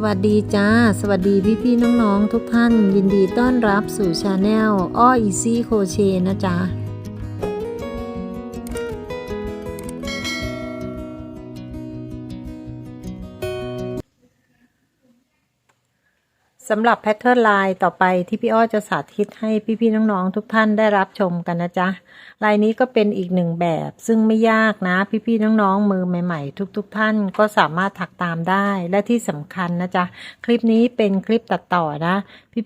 สวัสดีจ้า สวัสดีพี่พี่น้องๆ ทุกท่าน ยินดีต้อนรับสู่ชาแนลอ้ออีซี่โคเชนะจ๊ะ สำหรับแพทเทิร์นลายต่อไปที่พี่อ้อจะสาธิตให้พี่ๆน้องๆทุกท่านได้รับชมกันนะจ๊ะลายนี้ก็เป็นอีกหนึ่งแบบ ซึ่งไม่ยากนะ พี่ๆน้องๆมือใหม่ๆ ทุก ๆ ท่านก็สามารถถักตามได้และที่สำคัญนะจ๊ะคลิปนี้เป็นคลิปตัดต่อนะ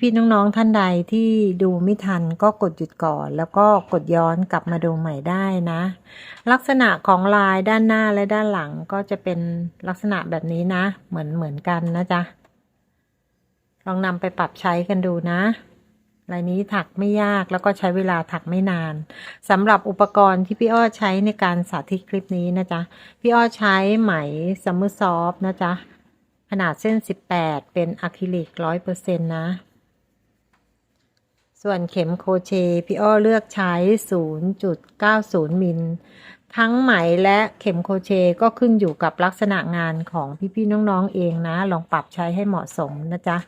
พี่ๆน้องๆท่านใดที่ดูไม่ทันก็กดหยุดก่อน แล้วก็กดย้อนกลับมาดูใหม่ได้นะ ลักษณะของลายด้านหน้าและด้านหลังก็จะเป็นลักษณะแบบนี้นะ เหมือนเหมือนกันนะจ๊ะ ลองนำไปปรับใช้กันดูนะลายนี้ถักไม่ยากแล้วก็ใช้เวลาถักไม่นานสำหรับอุปกรณ์ที่พี่อ้อใช้ในการสาธิตคลิปนี้นะจ๊ะ พี่อ้อใช้ไหมซัมเมอร์ซอฟนะจ๊ะ ขนาดเส้น 18 เป็นอะคริลิก 100%นะ ส่วนเข็มโคเชพี่อ้อเลือกใช้ 0.90 มิล ทั้งไหมและเข็มโคเชก็ขึ้นอยู่กับลักษณะงานของพี่ๆน้องๆเองนะ ลองปรับใช้ให้เหมาะสมนะจ๊ะ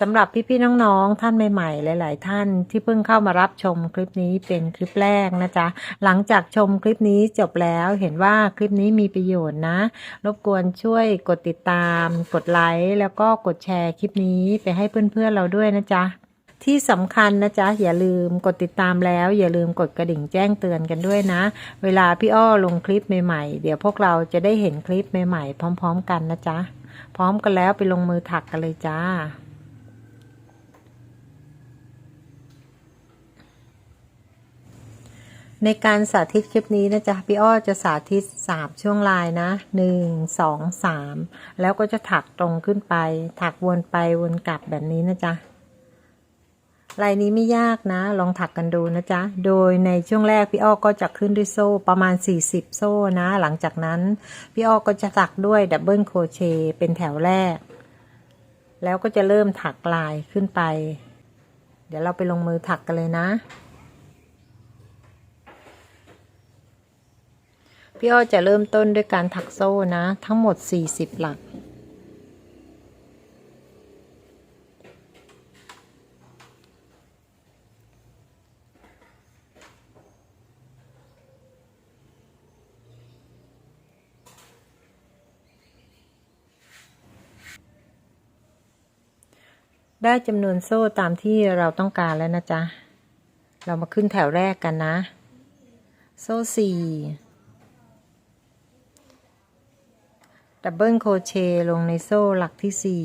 สำหรับพี่ ๆ น้องๆ ท่านใหม่ ๆ หลาย ๆ ท่านที่เพิ่งเข้ามารับชมคลิปนี้เป็นคลิปแรกนะจ๊ะ หลังจากชมคลิปนี้จบแล้วเห็นว่าคลิปนี้มีประโยชน์นะ รบกวนช่วยกดติดตาม กดไลค์แล้วก็กดแชร์คลิปนี้ไปให้เพื่อน ๆ เราด้วยนะจ๊ะ ที่สำคัญนะจ๊ะ อย่าลืมกดติดตามแล้ว อย่าลืมกดกระดิ่งแจ้งเตือนกันด้วยนะ เวลาพี่อ้อลงคลิปใหม่ ๆ เดี๋ยวพวกเราจะได้เห็นคลิปใหม่ ๆ พร้อม ๆ กันนะจ๊ะ พร้อมกันแล้วไปลงมือถักกันเลยจ้า ในการสาธิตคลิปนี้นะจ๊ะพี่อ้อจะสาธิตสามช่วงลายนะหนึ่งสองสามแล้วก็จะถักตรงขึ้นไป ถักวนไปวนกลับแบบนี้นะจ๊ะลายนี้ไม่ยากนะ ลองถักกันดูนะจ๊ะ โดยในช่วงแรกพี่อ้อก็จะขึ้นด้วยโซ่ประมาณ 40 โซ่นะ หลังจากนั้นพี่อ้อก็จะถักด้วยดับเบิลโครเชต์เป็นแถวแรก แล้วก็จะเริ่มถักลายขึ้นไป เดี๋ยวเราไปลงมือถักกันเลยนะ พี่อ้อจะเริ่มต้นด้วยการถักโซ่นะ ทั้งหมด 40 หลัก ได้จำนวนโซ่ตามที่เราต้องการแล้วนะจ๊ะ เรามาขึ้นแถวแรกกันนะ โซ่สี่ ดับเบิลโครเชต์ลงในโซ่หลักที่สี่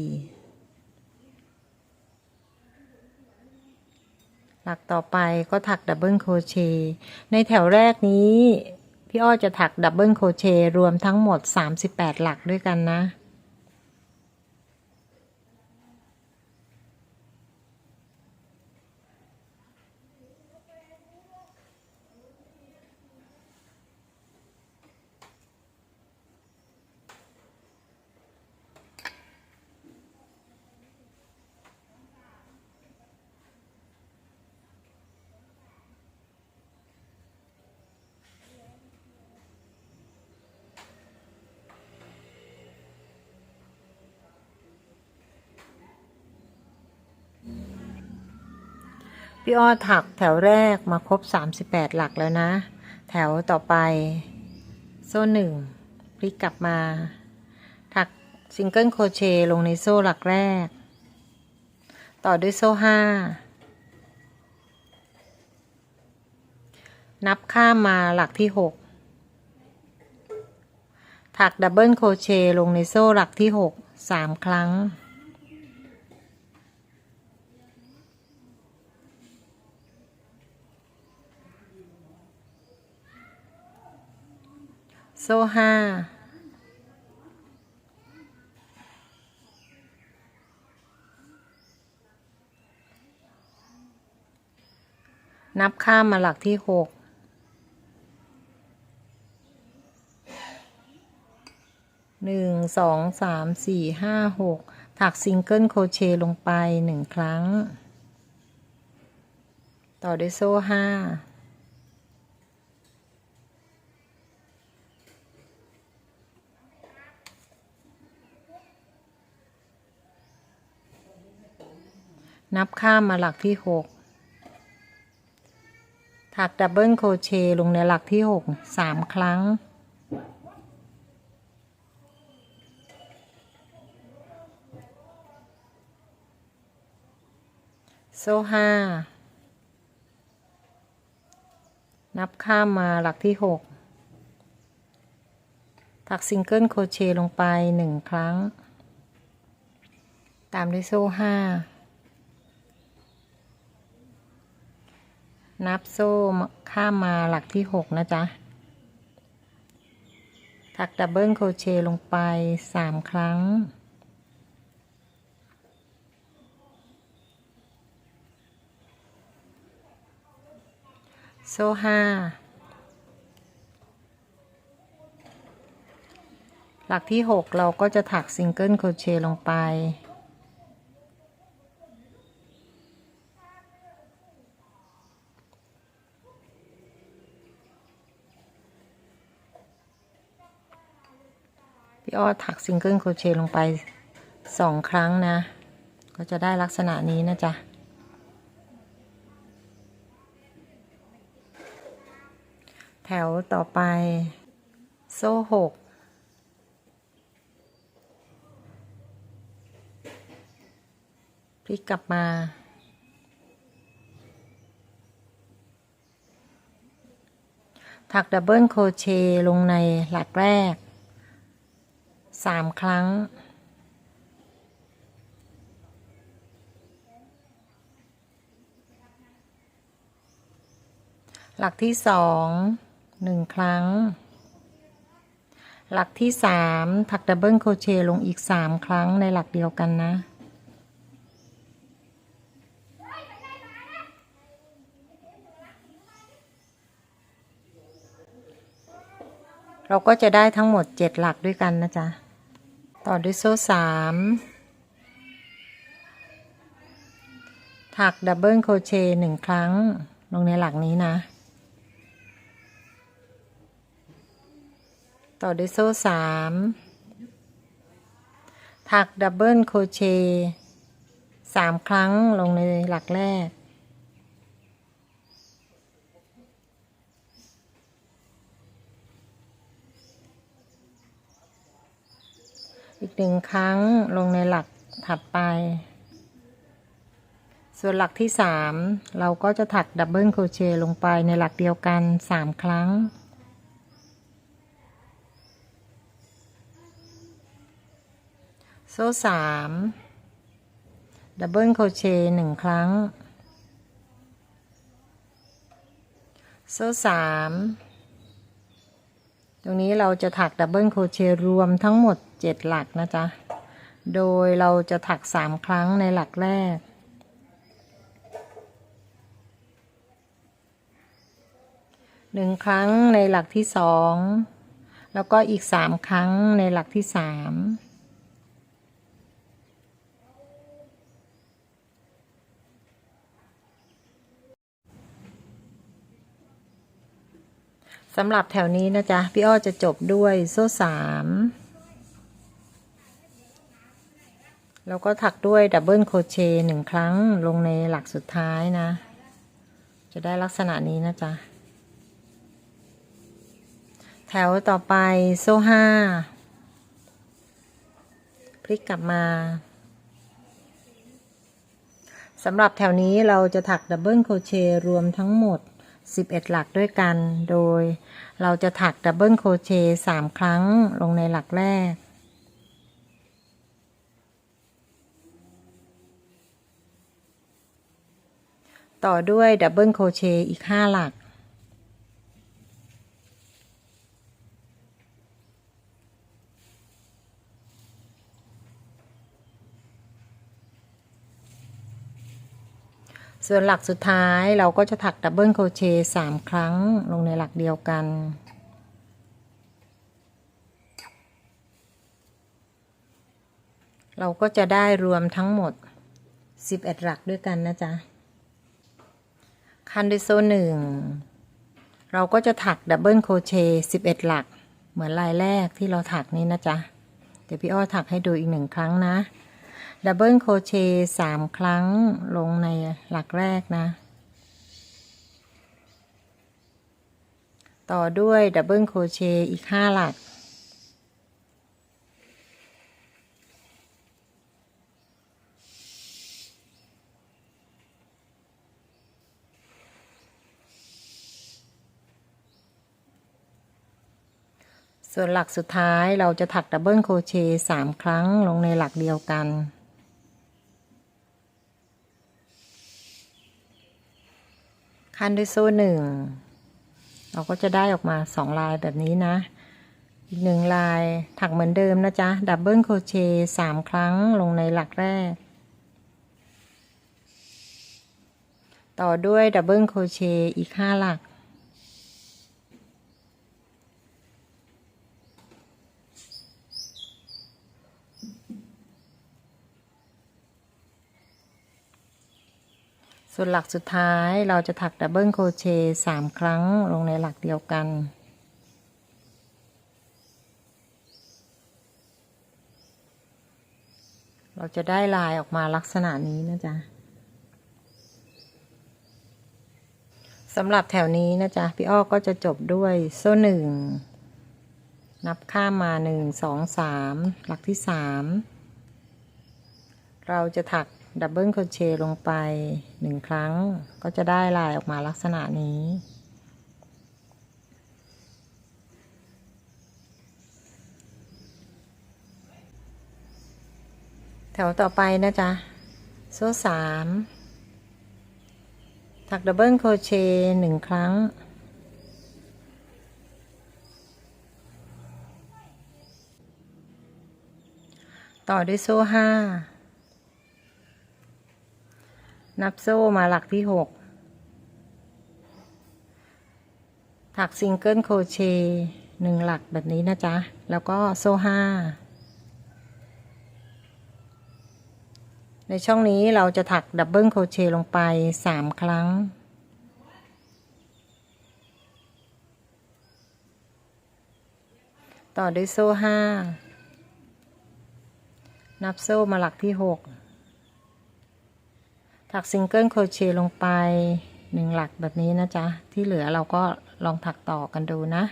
หลักต่อไปก็ถักดับเบิลโครเชต์ในแถวแรกนี้ พี่อ้อจะถักดับเบิลโครเชต์รวมทั้งหมด 38 หลักด้วยกันนะ พี่อ้อถักแถวแรกมาครบ 38 หลักแล้วนะ แถวต่อไป โซ่หนึ่งพลิกกลับมา ถักซิงเกิลโครเชต์ลงในโซ่หลักแรก ต่อด้วยโซ่ห้านับข้ามมาหลักที่ 6 ถักดับเบิลโครเชต์ลงในโซ่หลักที่ 6 3 ครั้ง ซ่ห้านับข้ามมาหลักที่หกหนึ่งสองสามสี่ห้าหกถักซิงเกิลโคเชลงไปหนึ่งครั้ง ต่อด้วยโซ่ห้า นับข้ามมาหลักที่ 6 ถักดับเบิลโคเชลงในหลักที่ 6 3 ครั้ง โซ่ห้านับข้ามมาหลักที่ 6 ถักซิงเกิลโคเชลงไป 1 ครั้ง ตามด้วยโซ่5 นับโซ่ข้ามมาหลักที่หกนะจ๊ะ ถักดับเบิลโคเชลงไปสามครั้ง โซ่ห้าหลักที่หกเราก็จะถักซิงเกิลโคเชลงไป พี่อ้อถักซิงเกิลโครเชต์ลงไปสองครั้งนะ ก็จะได้ลักษณะนี้นะจ๊ะแถวต่อไป โซ่หกพลิกกลับมา ถักดับเบิลโครเชต์ลงในหลักแรก สามครั้ง หลักที่สองหนึ่งครั้ง หลักที่สามถักดับเบิลโคเชต์ลงอีกสามครั้งในหลักเดียวกันนะเราก็จะได้ทั้งหมดเจ็ดหลักด้วยกันนะจ๊ะ ต่อด้วยโซ่สามถักดับเบิลโครเชต์หนึ่งครั้ง ลงในหลักนี้นะ ต่อด้วยโซ่สามถักดับเบิลโครเชต์สามครั้งลงในหลักแรก อีกหนึ่งครั้งลงในหลักถัดไป ส่วนหลักที่สามเราก็จะถักดับเบิลโครเชต์ลงไปในหลักเดียวกันสามครั้ง โซ่สามดับเบิลโครเชต์หนึ่งครั้ง โซ่สามตรงนี้เราจะถักดับเบิลโครเชต์รวมทั้งหมด เจ็ดหลักนะจ๊ะ โดยเราจะถักสามครั้งในหลักแรก หนึ่งครั้งในหลักที่สอง แล้วก็อีกสามครั้งในหลักที่สามสำหรับแถวนี้นะจ๊ะ พี่อ้อจะจบด้วยโซ่สาม แล้วก็ถักด้วยดับเบิลโครเชต์หนึ่งครั้งลงในหลักสุดท้ายนะ จะได้ลักษณะนี้นะจ๊ะ แถวต่อไปโซ่ห้าพลิกกลับมาสำหรับแถวนี้เราจะถักดับเบิลโครเชต์รวมทั้งหมด 11 หลักด้วยกัน โดยเราจะถักดับเบิลโครเชต์3ครั้งลงในหลักแรก ต่อด้วยดับเบิลโคเชต์อีก 5 หลัก ส่วนหลักสุดท้ายเราก็จะถักดับเบิลโคเชต์สามครั้งลงในหลักเดียวกันเราก็จะได้รวมทั้งหมด 11 หลักด้วยกันนะจ๊ะ คันด้วยโซ่หนึ่งเราก็จะถักดับเบิลโคเชต์11หลัก เหมือนลายแรกที่เราถักนี้นะจ๊ะ เดี๋ยวพี่อ้อถักให้ดูอีกหนึ่งครั้งนะดับเบิลโคเชต์สามครั้งลงในหลักแรกนะ ต่อด้วยดับเบิลโคเชต์อีกห้าหลัก ส่วนหลักสุดท้ายเราจะถักดับเบิลโคเชต์สามครั้งลงในหลักเดียวกัน ขั้นด้วยโซ่หนึ่งเราก็จะได้ออกมาสองลายแบบนี้นะ อีกหนึ่งลายถักเหมือนเดิมนะจ๊ะ ดับเบิลโคเชต์สามครั้งลงในหลักแรก ต่อด้วยดับเบิลโคเชต์อีกห้าหลัก ส่วนหลักสุดท้ายเราจะถักดับเบิลโคเชต์สามครั้งลงในหลักเดียวกัน เราจะได้ลายออกมาลักษณะนี้นะจ๊ะสำหรับแถวนี้นะจ๊ะ พี่อ้อก็จะจบด้วยโซ่หนึ่ง นับข้ามมาหนึ่งสองสามหลักที่สามเราจะถัก ดับเบิลโครเชต์ลงไปหนึ่งครั้ง ก็จะได้ลายออกมาลักษณะนี้ แถวต่อไปนะจ๊ะ โซ่สามถักดับเบิลโครเชต์หนึ่งครั้งต่อด้วยโซ่ห้า นับโซ่มาหลักที่หกถักซิงเกิลโครเชต์หนึ่งหลักแบบนี้นะจ๊ะ แล้วก็โซ่ห้าในช่องนี้เราจะถักดับเบิลโครเชต์ลงไปสามครั้ง ต่อด้วยโซ่ห้านับโซ่มาหลักที่หก ถักซิงเกิลโครเชต์ลงไปหนึ่งหลักแบบนี้นะจ๊ะ ที่เหลือเราก็ลองถักต่อกันดูนะ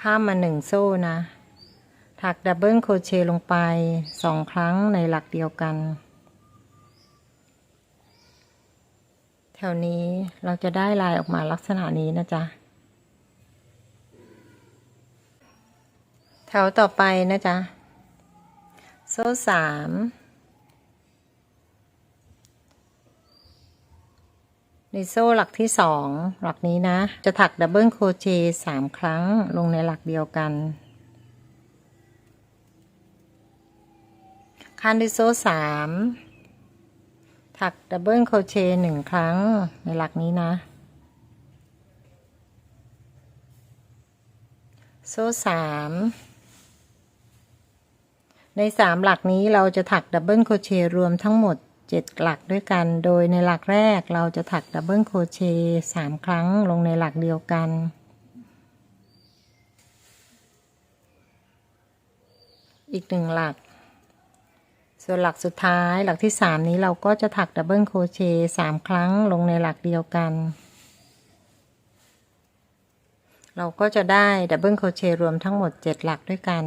ข้ามมาหนึ่งโซ่นะ ถักดับเบิลโครเชต์ลงไปสองครั้งในหลักเดียวกัน แถวนี้เราจะได้ลายออกมาลักษณะนี้นะจ๊ะ แถวต่อไปนะจ๊ะ โซ่สาม ในโซ่หลักที่สองหลักนี้นะ จะถักดับเบิลโคเชสามครั้งลงในหลักเดียวกันขั้นด้วยโซ่สามถักดับเบิลโคเชหนึ่งครั้งในหลักนี้นะ โซ่สามในสามหลักนี้เราจะถักดับเบิลโคเชรวมทั้งหมด เจ็ดหลักด้วยกัน โดยในหลักแรกเราจะถักดับเบิลโคเชต์สามครั้งลงในหลักเดียวกัน อีกหนึ่งหลัก ส่วนหลักสุดท้ายหลักที่สามนี้เราก็จะถักดับเบิลโคเชต์สามครั้งลงในหลักเดียวกัน เราก็จะได้ดับเบิลโคเชต์รวมทั้งหมดเจ็ดหลักด้วยกัน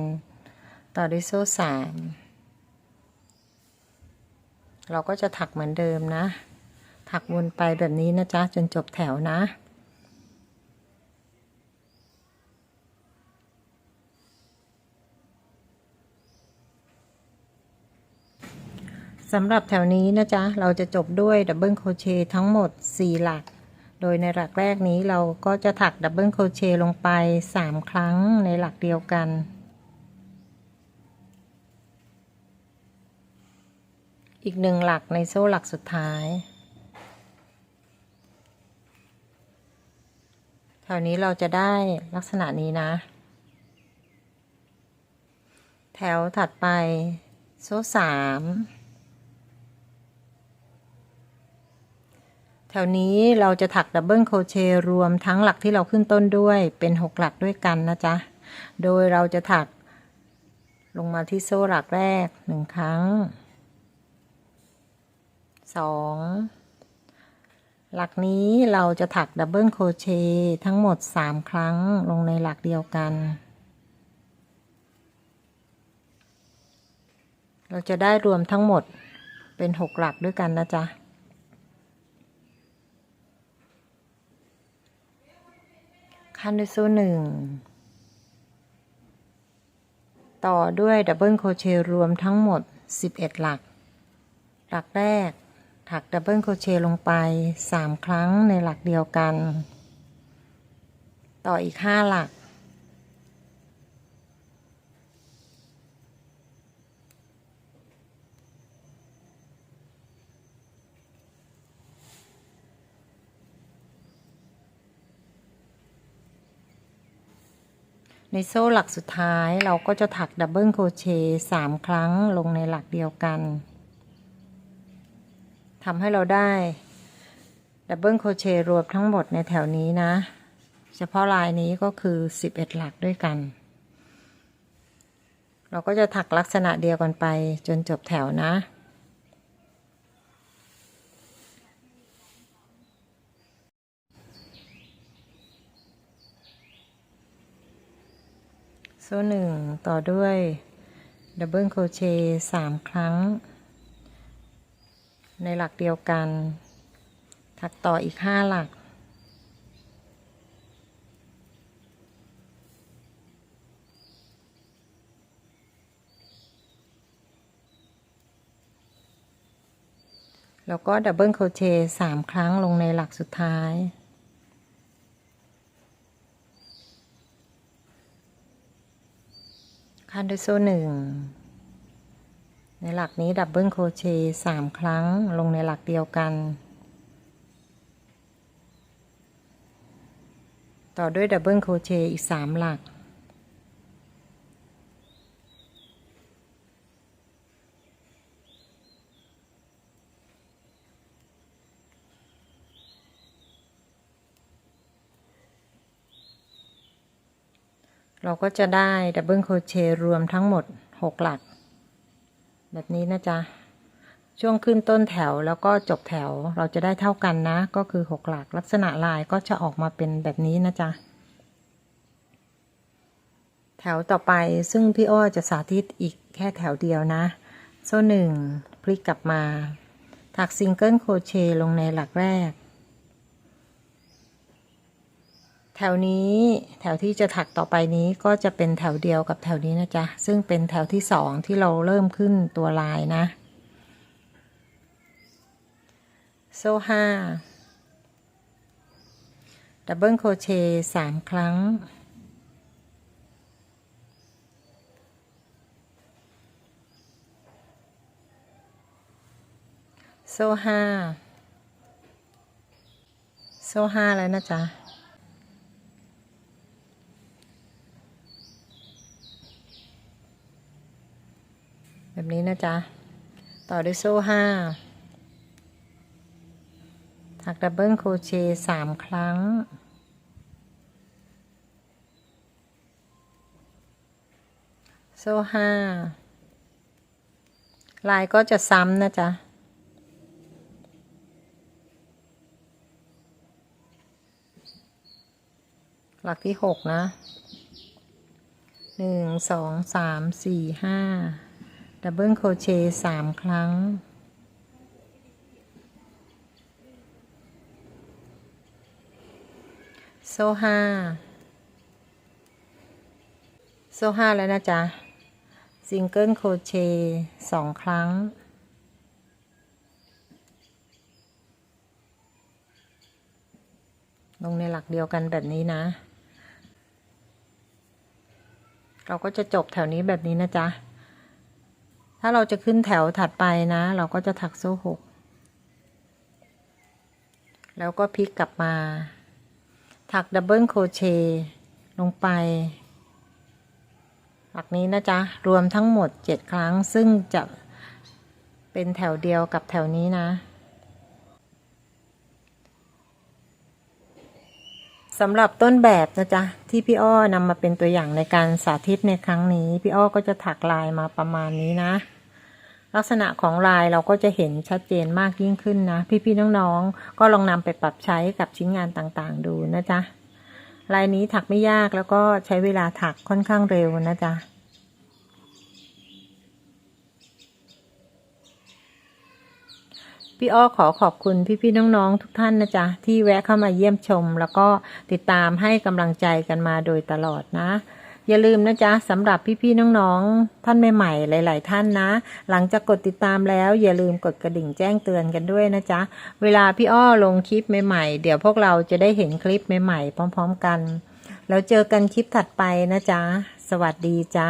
ต่อด้วยโซ่สาม เราก็จะถักเหมือนเดิมนะ ถักวนไปแบบนี้นะจ๊ะ จนจบแถวนะ สำหรับแถวนี้นะจ๊ะ เราจะจบด้วยดับเบิลโคเชต์ทั้งหมด 4 หลัก โดยในหลักแรกนี้เราก็จะถักดับเบิลโคเชต์ลงไป 3 ครั้งในหลักเดียวกัน อีกหนึ่งหลักในโซ่หลักสุดท้าย แถวนี้เราจะได้ลักษณะนี้นะ แถวถัดไปโซ่สามแถวนี้เราจะถักดับเบิลโคเชรวมทั้งหลักที่เราขึ้นต้นด้วยเป็น6หลักด้วยกันนะจ๊ะ โดยเราจะถักลงมาที่โซ่หลักแรกหนึ่งครั้ง สองหลักนี้เราจะถักดับเบิลโคเชต์ทั้งหมดสามครั้งลงในหลักเดียวกัน เราจะได้รวมทั้งหมดเป็นหกหลักด้วยกันนะจ๊ะขั้นด้วยโซ่หนึ่งต่อด้วยดับเบิลโคเชต์รวมทั้งหมด 11 หลัก หลักแรก ถักดับเบิลโคเชต์ลงไป 3 ครั้งในหลักเดียวกัน ต่ออีก 5 หลัก ในโซ่หลักสุดท้ายเราก็จะถักดับเบิลโคเชต์สามครั้งลงในหลักเดียวกัน ทำให้เราได้ดับเบิลโคเชรวมทั้งหมดในแถวนี้นะ เฉพาะลายนี้ก็คือ 11 หลักด้วยกัน เราก็จะถักลักษณะเดียวกันไปจนจบแถวนะโซ่หนึ่งต่อด้วยดับเบิลโคเชสามครั้ง ในหลักเดียวกัน ถักต่ออีกห้าหลัก แล้วก็ดับเบิลโคเชต์สามครั้งลงในหลักสุดท้ายขั้นด้วยโซ่หนึ่ง ในหลักนี้ดับเบิลโครเชต์สามครั้งลงในหลักเดียวกัน ต่อด้วยดับเบิลโครเชต์อีกสามหลัก เราก็จะได้ดับเบิลโครเชต์รวมทั้งหมด6หลัก แบบนี้นะจ๊ะ ช่วงขึ้นต้นแถวแล้วก็จบแถวเราจะได้เท่ากันนะ ก็คือหกหลักลักษณะลายก็จะออกมาเป็นแบบนี้นะจ๊ะ แถวต่อไปซึ่งพี่อ้อจะสาธิตอีกแค่แถวเดียวนะ โซ่หนึ่งพลิกกลับมา ถักซิงเกิลโครเชต์ลงในหลักแรก แถวนี้แถวที่จะถักต่อไปนี้ก็จะเป็นแถวเดียวกับแถวนี้นะจ๊ะ ซึ่งเป็นแถวที่สองที่เราเริ่มขึ้นตัวลายนะ โซ่ห้าดับเบิลโคเชต์สามครั้ง โซ่ห้าโซ่ห้าแล้วนะจ๊ะ แบบนี้นะจ๊ะ ต่อด้วยโซ่ห้าถักดับเบิลโครเชต์สามครั้ง โซ่ห้าลายก็จะซ้ำนะจ๊ะหลักที่หกนะหนึ่งสองสามสี่ห้า ดับเบิลโครเชต์สามครั้ง โซ่ห้าโซ่ห้าแล้วนะจ๊ะซิงเกิลโครเชต์สองครั้ง ลงในหลักเดียวกันแบบนี้นะ เราก็จะจบแถวนี้แบบนี้นะจ๊ะ ถ้าเราจะขึ้นแถวถัดไปนะ เราก็จะถักโซ่หกแล้วก็พลิกกลับมา ถักดับเบิลโคเชต์ลงไป หลักนี้นะจ๊ะ รวมทั้งหมด 7 ครั้ง ซึ่งจะเป็นแถวเดียวกับแถวนี้นะสำหรับต้นแบบนะจ๊ะ ที่พี่อ้อนำมาเป็นตัวอย่างในการสาธิตในครั้งนี้ พี่อ้อก็จะถักลายมาประมาณนี้นะ ลักษณะของลายเราก็จะเห็นชัดเจนมากยิ่งขึ้นนะ พี่ๆน้องๆ ก็ลองนำไปปรับใช้กับชิ้นงานต่างๆ ดูนะจ๊ะลายนี้ถักไม่ยากแล้วก็ใช้เวลาถักค่อนข้างเร็วนะจ๊ะพี่อ้อขอขอบคุณพี่ๆน้องๆทุกท่านนะจ๊ะ ที่แวะเข้ามาเยี่ยมชม แล้วก็ติดตามให้กำลังใจกันมาโดยตลอดนะ อย่าลืมนะจ๊ะสำหรับพี่ ๆ น้อง ๆ ท่านใหม่ ๆ หลาย ๆ ท่านนะ หลังจากกดติดตามแล้ว อย่าลืมกดกระดิ่งแจ้งเตือนกันด้วยนะจ๊ะ เวลาพี่อ้อลงคลิปใหม่ ๆ เดี๋ยวพวกเราจะได้เห็นคลิปใหม่ ๆ พร้อม ๆ กัน แล้วเจอกันคลิปถัดไปนะจ๊ะ สวัสดีจ้า